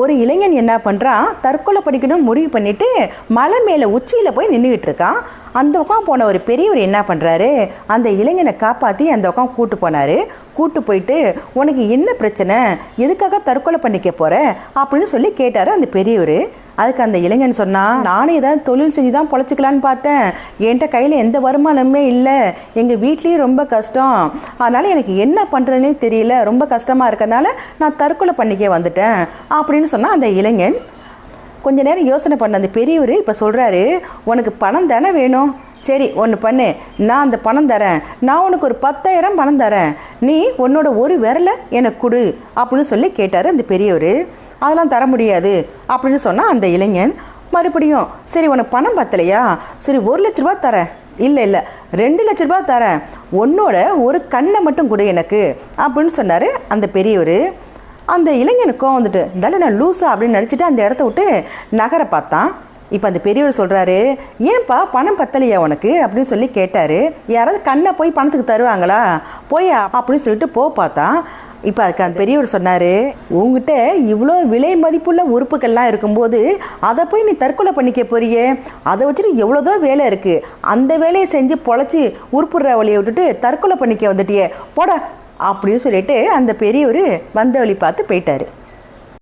ஒரு இளைஞன் என்ன பண்ணுறான் தற்கொலை படிக்கணும்னு முடிவு பண்ணிட்டு மலை மேலே உச்சியில் போய் நின்றுக்கிட்டு இருக்கான் அந்த பக்கம் போன ஒரு பெரியவர் என்ன பண்ணுறாரு அந்த இளைஞனை காப்பாற்றி அந்த பக்கம் கூட்டு போனார். கூட்டு போயிட்டு உனக்கு என்ன பிரச்சனை? எதுக்காக தற்கொலை பண்ணிக்க போகிற அப்படின்னு சொல்லி கேட்டார் அந்த பெரியவர். அதுக்கு அந்த இளைஞன் சொன்னான் நானே ஏதாவது தொழில் செஞ்சு தான் பொழைச்சிக்கலான்னு பார்த்தேன். என்கிட்ட கையில் எந்த வருமானமே இல்லை. எங்கள் வீட்லேயும் ரொம்ப கஷ்டம். அதனால் எனக்கு என்ன பண்ணுறதுனே தெரியல. ரொம்ப கஷ்டமாக இருக்கிறனால நான் தற்கொலை பண்ணிக்க வந்துட்டேன். அப்படின்னு அப்படின்னு சொன்னால் அந்த இளைஞன் கொஞ்ச நேரம் யோசனை பண்ண அந்த பெரியவர் இப்போ சொல்கிறாரு உனக்கு பணம் தானே வேணும்? சரி ஒன்று பண்ணு. நான் அந்த பணம் தரேன். நான் உனக்கு ஒரு பத்தாயிரம் பணம் தரேன். நீ உன்னோட ஒரு விரலை எனக்கு கொடு. அப்படின்னு சொல்லி கேட்டார் அந்த பெரியவர். அதெல்லாம் தர முடியாது. அப்படின்னு சொன்னால் அந்த இளைஞன் மறுபடியும் சரி உனக்கு பணம் பத்தலையா? சரி ஒரு லட்ச ரூபா தரேன். இல்லை இல்லை. ரெண்டு லட்ச ரூபா தரேன். உன்னோட ஒரு கண்ணை மட்டும் கொடு எனக்கு. அப்படின்னு சொன்னார் அந்த பெரியவர். அந்த இளைஞனுக்கும் வந்துட்டு இருந்தாலும் நான் லூஸா அப்படின்னு நினச்சிட்டு அந்த இடத்த விட்டு நகர பார்த்தான். இப்போ அந்த பெரியவர் சொல்கிறாரு ஏன்பா பணம் பத்தலையா உனக்கு? அப்படின்னு சொல்லி கேட்டார். யாராவது கண்ணை போய் பணத்துக்கு தருவாங்களா? போய் அப்படின்னு சொல்லிட்டு போ பார்த்தா இப்போ அதுக்கு அந்த பெரியவர் சொன்னார் உங்ககிட்ட இவ்வளோ விலை மதிப்புள்ள உறுப்புகள்லாம் இருக்கும்போது அதை போய் நீ தற்கொலை பண்ணிக்க போறியே? அதை வச்சுட்டு எவ்வளோதோ வேலை இருக்குது அந்த வேலையை செஞ்சு பொழைச்சி உருப்புடுற வழியை விட்டுட்டு தற்கொலை பண்ணிக்க வந்துட்டியே. போட அப்படின்னு சொல்லிட்டு அந்த பெரியவர் வந்த வழி பார்த்து போயிட்டாரு.